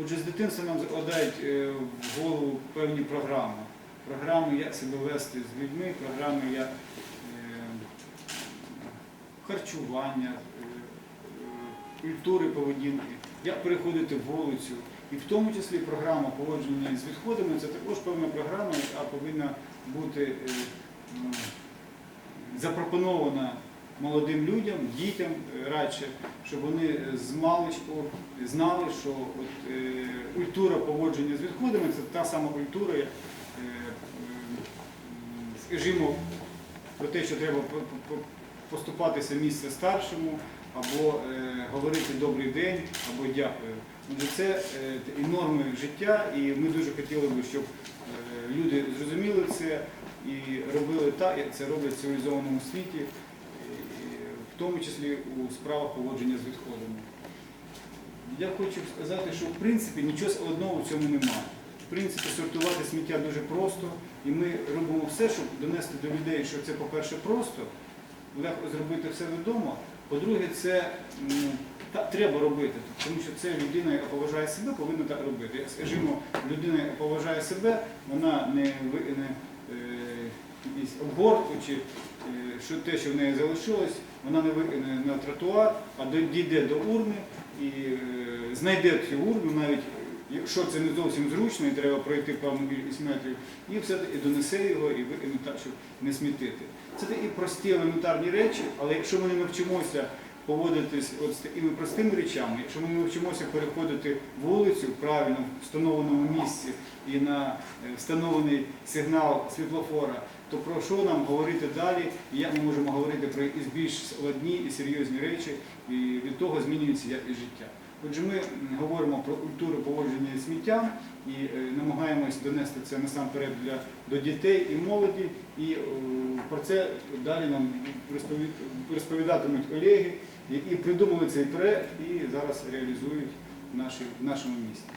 Отже, з дитинства нам закладають е, в голову певні програми. Програми, як себе вести з людьми, програми як е, харчування, е, культури поведінки, як переходити вулицю. І в тому числі програма поводження з відходами це також певна програма, яка повинна бути запропонована молодим людям, дітям радше, щоб вони з маличку знали, що от, е, культура поводження з відходами це та сама культура, е, скажімо, про те, що треба по- по- по- поступатися місце старшому, або е, говорити добрий день, або дякую. Це е, і норми життя, і ми дуже хотіли би, щоб е, люди зрозуміли це і робили так, як це роблять в цивілізованому світі, в тому числі у справах поводження з відходами. Я хочу сказати, що в принципі нічого складного в цьому немає. В принципі, сортувати сміття дуже просто, і ми робимо все, щоб донести до людей, що це, по-перше, просто, легко зробити все вдома. По-друге, це м, так треба робити, тому що це людина, яка поважає себе, повинна так робити. Скажімо, людина, яка поважає себе, вона не викине е, обгортку чи е, що те, що в неї залишилось, вона не викине на тротуар, а дійде до урни і е, знайде цю урну, навіть якщо це не зовсім зручно і треба пройти певну кількість метрів, і все-таки донесе його і викине так, щоб не смітити. Це такі прості елементарні речі, але якщо ми не навчимося поводитись от з такими простими речами, якщо ми навчимося переходити вулицю в правильно встановленому місці і на е, встановлений сигнал світлофора, то про що нам говорити далі, і як ми можемо говорити про більш складні і серйозні речі, і від того змінюється якість життя. Отже, ми говоримо про культуру поводження зі сміттям і е, намагаємось донести це насамперед для, до дітей і молоді. І е, про це далі нам розповід- розповідатимуть колеги, які придумали цей проект і зараз реалізують в нашому місті.